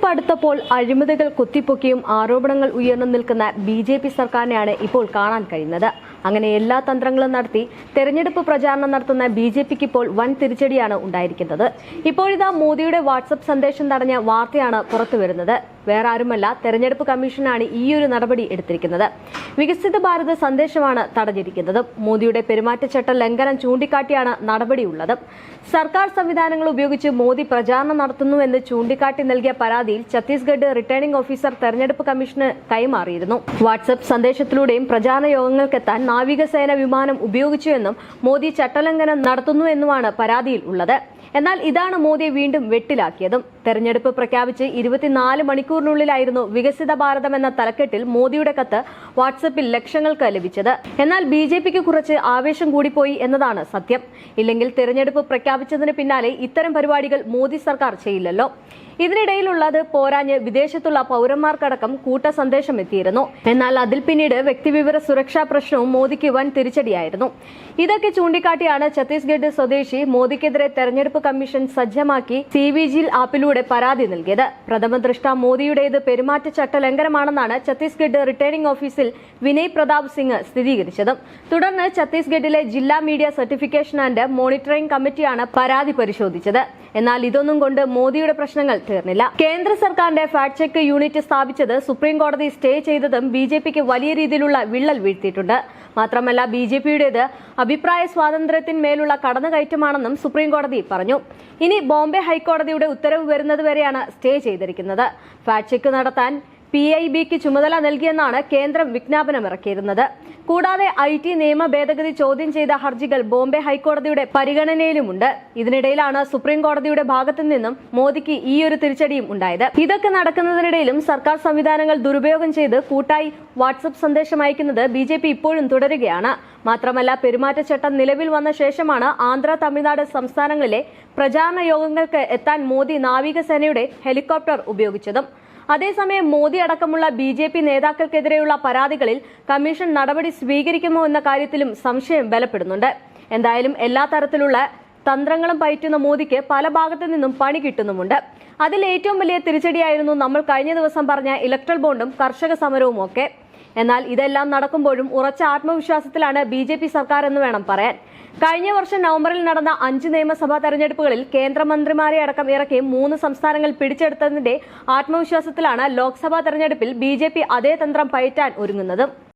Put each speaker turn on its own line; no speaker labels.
തെരഞ്ഞെടുപ്പ് അടുത്തപ്പോൾ അഴിമതികൾ കുത്തിപ്പൊക്കിയും ആരോപണങ്ങൾ ഉയർന്നു നിൽക്കുന്ന ബി സർക്കാരിനെയാണ് ഇപ്പോൾ കാണാൻ കഴിയുന്നത്. അങ്ങനെ എല്ലാ തന്ത്രങ്ങളും നടത്തി തെരഞ്ഞെടുപ്പ് പ്രചാരണം നടത്തുന്ന ബി ജെ പിക്ക് ഇപ്പോൾ വൻ തിരിച്ചടിയാണ് ഉണ്ടായിരിക്കുന്നത്. ഇപ്പോഴിതാ മോദിയുടെ വാട്സപ്പ് സന്ദേശം തടഞ്ഞ വാർത്തയാണ് പുറത്തുവരുന്നത് വേറെ ആരുമല്ല തെരഞ്ഞെടുപ്പ് കമ്മീഷനാണ് ഈയൊരു നടപടി എടുത്തിരിക്കുന്നത്. വികസിത ഭാരത സന്ദേശമാണ് തടഞ്ഞിരിക്കുന്നത്. മോദിയുടെ പെരുമാറ്റച്ചട്ട ലംഘനം ചൂണ്ടിക്കാട്ടിയാണ് നടപടിയുള്ളത്. സർക്കാർ സംവിധാനങ്ങൾ ഉപയോഗിച്ച് മോദി പ്രചാരണം നടത്തുന്നുവെന്ന് ചൂണ്ടിക്കാട്ടി നൽകിയ പരാതിയിൽ ഛത്തീസ്ഗഡ് റിട്ടേണിംഗ് ഓഫീസർ തെരഞ്ഞെടുപ്പ് കമ്മീഷന് കൈമാറിയിരുന്നു. വാട്സപ്പ് സന്ദേശത്തിലൂടെയും പ്രചാരണ യോഗങ്ങൾക്കെത്താൻ നാവികസേന വിമാനം ഉപയോഗിച്ചുവെന്നും മോദി ചട്ടലംഘനം നടത്തുന്നുവെന്നുമാണ് പരാതിയിൽ ഉള്ളത്. എന്നാൽ ഇതാണ് മോദിയെ വീണ്ടും വെട്ടിലാക്കിയതും. തെരഞ്ഞെടുപ്പ് പ്രഖ്യാപിച്ച് ഇരുപത്തിനാല് മണിക്കൂറിനുള്ളിലായിരുന്നു വികസിത ഭാരതം എന്ന തലക്കെട്ടിൽ മോദിയുടെ കത്ത് വാട്സപ്പിൽ ലക്ഷങ്ങൾക്ക് ലഭിച്ചത്. എന്നാൽ ബി ജെ പിക്ക് കുറച്ച് ആവേശം കൂടിപ്പോയി എന്നതാണ് സത്യം. ഇല്ലെങ്കിൽ തെരഞ്ഞെടുപ്പ് പ്രഖ്യാപിച്ചതിന് പിന്നാലെ ഇത്തരം പരിപാടികൾ മോദി സർക്കാർ ചെയ്യില്ലല്ലോ. ഇതിനിടയിലുള്ളത് പോരാഞ്ഞ് വിദേശത്തുള്ള പൗരന്മാർക്കടക്കം കൂട്ട സന്ദേശം എത്തിയിരുന്നു. എന്നാൽ അതിൽ പിന്നീട് വ്യക്തിവിവര സുരക്ഷാ പ്രശ്നവും മോദിക്ക് വൻ തിരിച്ചടിയായിരുന്നു. ഇതൊക്കെ ചൂണ്ടിക്കാട്ടിയാണ് ഛത്തീസ്ഗഡ് സ്വദേശി മോദിക്കെതിരെ തെരഞ്ഞെടുപ്പ് കമ്മീഷൻ സജ്ജമാക്കി സി വി ജിൽ ആപ്പിലൂടെ പരാതി നൽകിയത്. പ്രഥമ ദൃഷ്ട മോദിയുടേത് പെരുമാറ്റച്ചട്ട ലംഘനമാണെന്നാണ് ഛത്തീസ്ഗഡ് റിട്ടേണിംഗ് ഓഫീസിൽ വിനയ് പ്രതാപ് സിംഗ് സ്ഥിരീകരിച്ചത്. തുടർന്ന് ഛത്തീസ്ഗഡിലെ ജില്ലാ മീഡിയ സർട്ടിഫിക്കേഷൻ ആൻഡ് മോണിറ്ററിംഗ് കമ്മിറ്റിയാണ് പരാതി പരിശോധിച്ചത്. എന്നാൽ ഇതൊന്നും കൊണ്ട് മോദിയുടെ പ്രശ്നങ്ങൾ തീർന്നില്ല. കേന്ദ്ര സർക്കാരിന്റെ ഫാക്ട് ചെക്ക് യൂണിറ്റ് സ്ഥാപിച്ചത് സുപ്രീം കോടതി സ്റ്റേ ചെയ്തതും ബി ജെ പിക്ക് വലിയ രീതിയിലുള്ള വിള്ളൽ വീഴ്ത്തിയിട്ടുണ്ട്. മാത്രമല്ല ബി ജെ പിയുടേത് അഭിപ്രായ സ്വാതന്ത്ര്യത്തിന്മേലുള്ള കടന്നുകയറ്റമാണെന്നും സുപ്രീം കോടതി പറഞ്ഞു. ഇനി ബോംബെ ഹൈക്കോടതിയുടെ ഉത്തരവ് വരുന്നതുവരെയാണ് സ്റ്റേ ചെയ്തിരിക്കുന്നത്. ഫാക്ട് ചെക്ക് നടത്താൻ പി ഐ ബിക്ക് ചുമതല നൽകിയെന്നാണ് കേന്ദ്രം വിജ്ഞാപനം ഇറക്കിയിരുന്നത് കൂടാതെ ഐ ടി നിയമ ഭേദഗതി ചോദ്യം ചെയ്ത ഹർജികൾ ബോംബെ ഹൈക്കോടതിയുടെ പരിഗണനയിലുമുണ്ട്. ഇതിനിടയിലാണ് സുപ്രീം കോടതിയുടെ ഭാഗത്തു നിന്നും മോദിക്ക് ഈ ഒരു തിരിച്ചടിയും ഉണ്ടായത്. ഇതൊക്കെ നടക്കുന്നതിനിടയിലും സർക്കാർ സംവിധാനങ്ങൾ ദുരുപയോഗം ചെയ്ത് കൂട്ടായി വാട്സപ്പ് സന്ദേശം അയക്കുന്നത് ബി ഇപ്പോഴും തുടരുകയാണ്. മാത്രമല്ല പെരുമാറ്റച്ചട്ടം നിലവിൽ വന്ന ശേഷമാണ് ആന്ധ്ര തമിഴ്നാട് സംസ്ഥാനങ്ങളിലെ പ്രചാരണ യോഗങ്ങൾക്ക് എത്താൻ മോദി നാവികസേനയുടെ ഹെലികോപ്റ്റർ ഉപയോഗിച്ചതും. അതേസമയം മോദി അടക്കമുള്ള ബി ജെ പി നേതാക്കൾക്കെതിരെയുള്ള പരാതികളിൽ കമ്മീഷൻ നടപടി സ്വീകരിക്കുമോ എന്ന കാര്യത്തിലും സംശയം ബലപ്പെടുന്നുണ്ട്. എന്തായാലും എല്ലാ തരത്തിലുള്ള തന്ത്രങ്ങളും പയറ്റുന്ന മോദിക്ക് പല ഭാഗത്തു നിന്നും പണി കിട്ടുന്നുമുണ്ട്. അതിൽ ഏറ്റവും വലിയ തിരിച്ചടിയായിരുന്നു നമ്മൾ കഴിഞ്ഞ ദിവസം പറഞ്ഞ ഇലക്ട്രൽ ബോണ്ടും കർഷക സമരവും ഒക്കെ എന്നാൽ ഇതെല്ലാം നടക്കുമ്പോഴും ഉറച്ച ആത്മവിശ്വാസത്തിലാണ് ബി ജെ പി സർക്കാർ എന്ന് വേണം പറയാൻ. കഴിഞ്ഞ വർഷം നവംബറിൽ നടന്ന അഞ്ച് നിയമസഭാ തെരഞ്ഞെടുപ്പുകളിൽ കേന്ദ്രമന്ത്രിമാരെ അടക്കം ഇറക്കി മൂന്ന് സംസ്ഥാനങ്ങൾ പിടിച്ചെടുത്തതിന്റെ ആത്മവിശ്വാസത്തിലാണ് ലോക്സഭാ തെരഞ്ഞെടുപ്പിൽ ബി അതേ തന്ത്രം പയറ്റാൻ ഒരുങ്ങുന്നത്.